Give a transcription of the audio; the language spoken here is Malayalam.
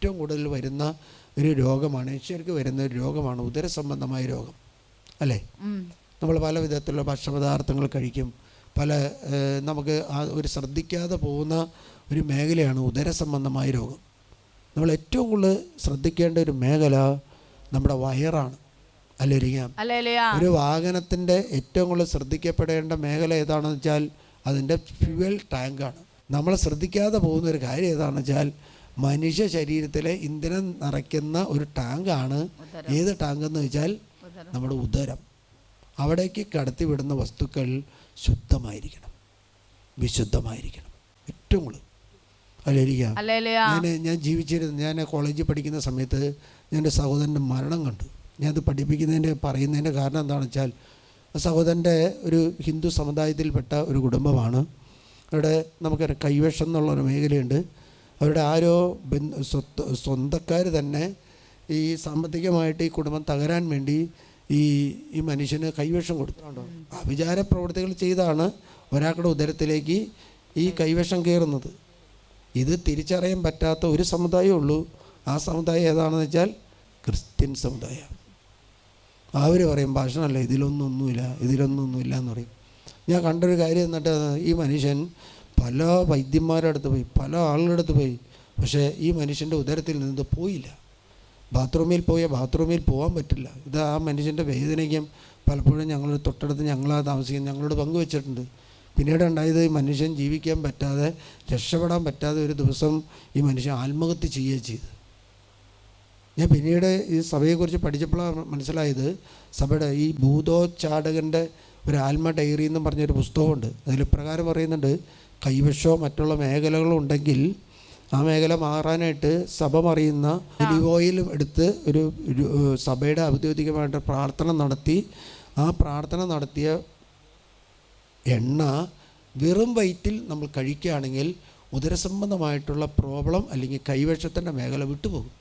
ഏറ്റവും കൂടുതൽ വരുന്ന ഒരു രോഗമാണ് മനുഷ്യർക്ക് വരുന്ന ഒരു രോഗമാണ് ഉദര സംബന്ധമായ രോഗം. അല്ലേ? നമ്മൾ പല വിധത്തിലുള്ള ഭക്ഷണപദാർത്ഥങ്ങൾ കഴിക്കും. പല നമുക്ക് ആ ഒരു ശ്രദ്ധിക്കാതെ പോകുന്ന ഒരു മേഖലയാണ് ഉദര സംബന്ധമായ രോഗം. നമ്മൾ ഏറ്റവും കൂടുതൽ ശ്രദ്ധിക്കേണ്ട ഒരു മേഖല നമ്മുടെ വയറാണ് അല്ലെ ഒരു വാഹനത്തിന്റെ ഏറ്റവും കൂടുതൽ ശ്രദ്ധിക്കപ്പെടേണ്ട മേഖല ഏതാണെന്ന് വെച്ചാൽ അതിന്റെ ഫ്യുവൽ ടാങ്കാണ്. നമ്മൾ ശ്രദ്ധിക്കാതെ പോകുന്ന ഒരു കാര്യം ഏതാണെന്ന് വെച്ചാൽ മനുഷ്യ ശരീരത്തിലെ ഇന്ധനം നിറയ്ക്കുന്ന ഒരു ടാങ്കാണ്. ഏത് ടാങ്ക് എന്ന് വെച്ചാൽ നമ്മുടെ ഉദരം. അവിടേക്ക് കടത്തിവിടുന്ന വസ്തുക്കൾ ശുദ്ധമായിരിക്കണം. വിശുദ്ധമായിരിക്കണം. ഏറ്റവും കൂടുതൽ. ഹല്ലേലൂയ ഞാൻ ഞാൻ ജീവിച്ചിരുന്ന ഞാൻ കോളേജിൽ പഠിക്കുന്ന സമയത്ത് ഞാൻ എന്റെ സഹോദരന്റെ മരണം കണ്ടു. ഞാനത് പഠിപ്പിക്കുന്നതിന്റെ പറയുന്നതിന്റെ കാരണം എന്താണെന്ന് വെച്ചാൽ സഹോദരന്റെ ഒരു ഹിന്ദു സമുദായത്തിൽപ്പെട്ട ഒരു കുടുംബമാണ്. അവിടെ നമുക്കൊരു കൈവശം എന്നുള്ളൊരു മേഖലയുണ്ട്. അവരുടെ ആരോ സ്വത്ത് സ്വന്തക്കാർ തന്നെ ഈ സാമ്പത്തികമായിട്ട് ഈ കുടുംബം തകരാൻ വേണ്ടി ഈ ഈ മനുഷ്യന് കൈവശം കൊടുത്തുണ്ടോ അവിചാര പ്രവൃത്തികൾ ചെയ്താണ് ഒരാളുടെ ഉദരത്തിലേക്ക് ഈ കൈവശം കയറുന്നത്. ഇത് തിരിച്ചറിയാൻ പറ്റാത്ത ഒരു സമുദായമേ ഉള്ളൂ. ആ സമുദായം ഏതാണെന്ന് വെച്ചാൽ ക്രിസ്ത്യൻ സമുദായം. അവർ പറയും ഭാഷണമല്ല ഇതിലൊന്നും ഇതിലൊന്നൊന്നുമില്ല ഇതിലൊന്നും ഒന്നുമില്ല എന്ന് പറയും. ഞാൻ കണ്ടൊരു കാര്യം എന്നിട്ട് ഈ മനുഷ്യൻ പല വൈദ്യന്മാരുടെ അടുത്ത് പോയി പല ആളുകളുടെ അടുത്ത് പോയി. പക്ഷേ ഈ മനുഷ്യന്റെ ഉദരത്തിൽ നിന്ന് പോയില്ല. ബാത്റൂമിൽ പോയ ബാത്റൂമിൽ പോകാൻ പറ്റില്ല. ഇത് ആ മനുഷ്യന്റെ വേദനയ്ക്കും പലപ്പോഴും ഞങ്ങൾ തൊട്ടടുത്ത് ഞങ്ങളാ താമസിക്കുന്നത് ഞങ്ങളോട് പങ്കുവച്ചിട്ടുണ്ട്. പിന്നീട് ഉണ്ടായത് ഈ മനുഷ്യൻ ജീവിക്കാൻ പറ്റാതെ രക്ഷപ്പെടാൻ പറ്റാതെ ഒരു ദിവസം ഈ മനുഷ്യൻ ആത്മഹത്യ ചെയ്യുകയും ചെയ്തു ഞാൻ പിന്നീട് ഈ സഭയെക്കുറിച്ച് പഠിച്ചപ്പോഴാണ് മനസ്സിലായത് സഭയുടെ ഈ ഭൂതോച്ചാടകന്റെ ഒരു ആത്മ ഡയറി എന്നും പറഞ്ഞൊരു പുസ്തകമുണ്ട്. അതിൽ ഇപ്രകാരം പറയുന്നുണ്ട് കൈവശോ മറ്റുള്ള മേഖലകളോ ഉണ്ടെങ്കിൽ ആ മേഖല മാറാനായിട്ട് സഭ മറിയുന്ന ഒലിവോയിലും എടുത്ത് ഒരു സഭയുടെ ഔദ്യോഗികമായിട്ട് പ്രാർത്ഥന നടത്തി ആ പ്രാർത്ഥന നടത്തിയ എണ്ണ വെറും വയറ്റിൽ നമ്മൾ കഴിക്കുകയാണെങ്കിൽ ഉദരസംബന്ധമായിട്ടുള്ള പ്രോബ്ലം അല്ലെങ്കിൽ കൈവശത്തിന്റെ മേഖല വിട്ടുപോകും.